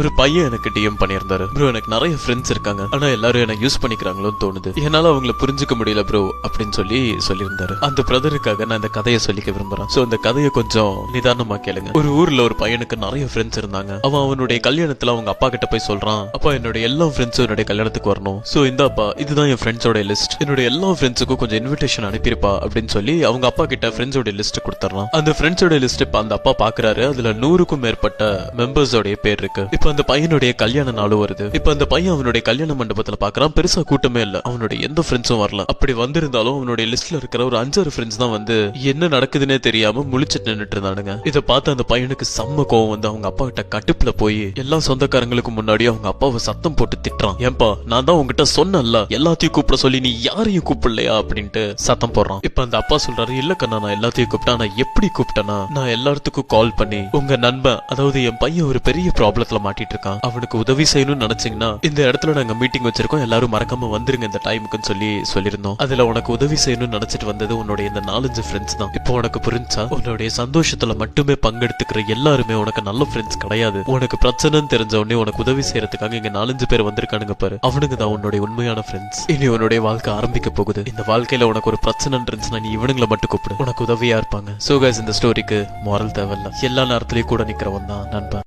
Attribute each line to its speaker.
Speaker 1: ஒரு பையன் எனக்கு டிஎம் பண்ணியிருந்தாரு. ப்ரோ எனக்கு நிறைய ஃப்ரெண்ட்ஸ் இருக்காங்க. ஆனா எல்லாரும் என்ன யூஸ் பண்ணிக்கிறாங்களோன்னு தோணுது. என்னால அவங்கள புரிஞ்சுக்க முடியல ப்ரோ அப்படின்னு சொல்லி சொல்லியிருந்தாரு. அந்த பிரதருக்காக நான் இந்த கதையை சொல்லிக்க விரும்புறேன். சோ இந்த கதையை கொஞ்சம் நிதானமா கேளுங்க. ஒரு ஊர்ல ஒரு பையனுக்கு நிறைய ஃப்ரெண்ட்ஸ் இருந்தாங்க. அவன் அவனுடைய கல்யாணத்துல அவங்க அப்பா கிட்ட போய் சொல்றான் அப்பா என்னோட எல்லா ஃப்ரெண்ட்ஸும் என்னுடைய கல்யாணத்துக்கு வரணும். சோ இந்தாப்பா இதுதான் என் ஃப்ரெண்ட்ஸோட லிஸ்ட் என்னோட எல்லா ஃப்ரெண்ட்ஸுக்கும் கொஞ்சம் இன்விடேஷன் அனுப்பியிருப்பா அப்படின்னு சொல்லி அவங்க அப்பா கிட்ட ஃப்ரெண்ட்ஸோட லிஸ்ட் கொடுத்துறான் அந்த ஃப்ரெண்ட்ஸோட லிஸ்ட் இப்ப அந்த அப்பா பாக்குறாரு. அதுல நூறுக்கும் மேற்பட்ட மெம்பர்ஸோட பேர் இருக்கு. இப்ப அந்த பையனுடைய கல்யாண நாளும் வருது. இப்ப அந்த பையன் அவனுடைய கல்யாண மண்டபத்துல பாக்குறான். பெருசா கூட்டமே இல்ல. அவனுடைய எந்த ஃப்ரெண்ட்ஸும் வரல. அப்படி வந்திருந்தாலும் அவனுடைய லிஸ்ட்ல இருக்கிற ஒரு அஞ்சாறு ஃப்ரெண்ட்ஸ் தான் வந்து என்ன நடக்குதுன்னே தெரியாம முழிச்சிட்டு நின்னுட்டு இருந்தானுங்க. இதை பார்த்து அந்த பையனுக்கு செம்ம கோவம் வந்து அவங்க அப்பா கிட்ட கட்டுப்புல போய் எல்லா சொந்தக்காரங்களுக்கு முன்னாடி அவங்க அப்பாவை சத்தம் போட்டு திட்டுறான். ஏன்பா நான் தான் உங்ககிட்ட சொன்னேன்ல. எல்லாத்தையும் கூப்பிட சொல்லி நீ யாரையும் கூப்பிடலையா? அப்படின்ட்டு சத்தம் போடுறான். இப்ப அந்த அப்பா சொல்றாரு இல்ல கண்ணா நான் எல்லாத்தையும் கூப்பிட்டா நான் எப்படி கூப்பிட்டேனா? நான் எல்லாத்துக்கும் கால் பண்ணி உங்க நண்பன் அதாவது என் பையன் ஒரு பெரிய ப்ராப்ளத்துல காட்டிட்டு இருக்கான் அவனுக்கு உதவி செய்யணும்னு நினைச்சீங்கன்னா இந்த இடத்துல நாங்க மீட்டிங் வச்சிருக்கோம். எல்லாரும் மறக்காம வந்துருங்க இந்த டைமுக்குன்னு சொல்லி சொல்லியிருந்தோம். அதுல உனக்கு உதவி செய்யணும்னு நினைச்சிட்டு வந்தது உன்னுடைய இந்த நாலஞ்சு ஃப்ரெண்ட்ஸ் தான். இப்போ உனக்கு புரிஞ்சா உன்னுடைய சந்தோஷத்துல மட்டுமே பங்கெடுத்துக்கிற எல்லாருமே உனக்கு நல்ல ஃப்ரெண்ட்ஸ் கிடையாது. உனக்கு பிரச்சனைன்னு தெரிஞ்ச உடனே உனக்கு உதவி செய்யறதுக்காக இங்க நாலஞ்சு பேர் வந்திருக்கானுங்க பாரு. அவனுங்க தான் உன்னுடைய உண்மையான ஃப்ரெண்ட்ஸ் இனி உன்னுடைய வாழ்க்கை ஆரம்பிக்க போகுது. இந்த வாழ்க்கையில உனக்கு ஒரு பிரச்சனை இருந்துச்சுன்னா நீ இவனுங்களை மட்டும் கூப்பிடு. உனக்கு உதவியா இருப்பாங்க. சோ கைஸ் இந்த ஸ்டோரிக்கு மாரல் தேவையில்ல. எல்லா நேரத்திலயும் கூட நிக்கிறவன் தான் நண்பன்.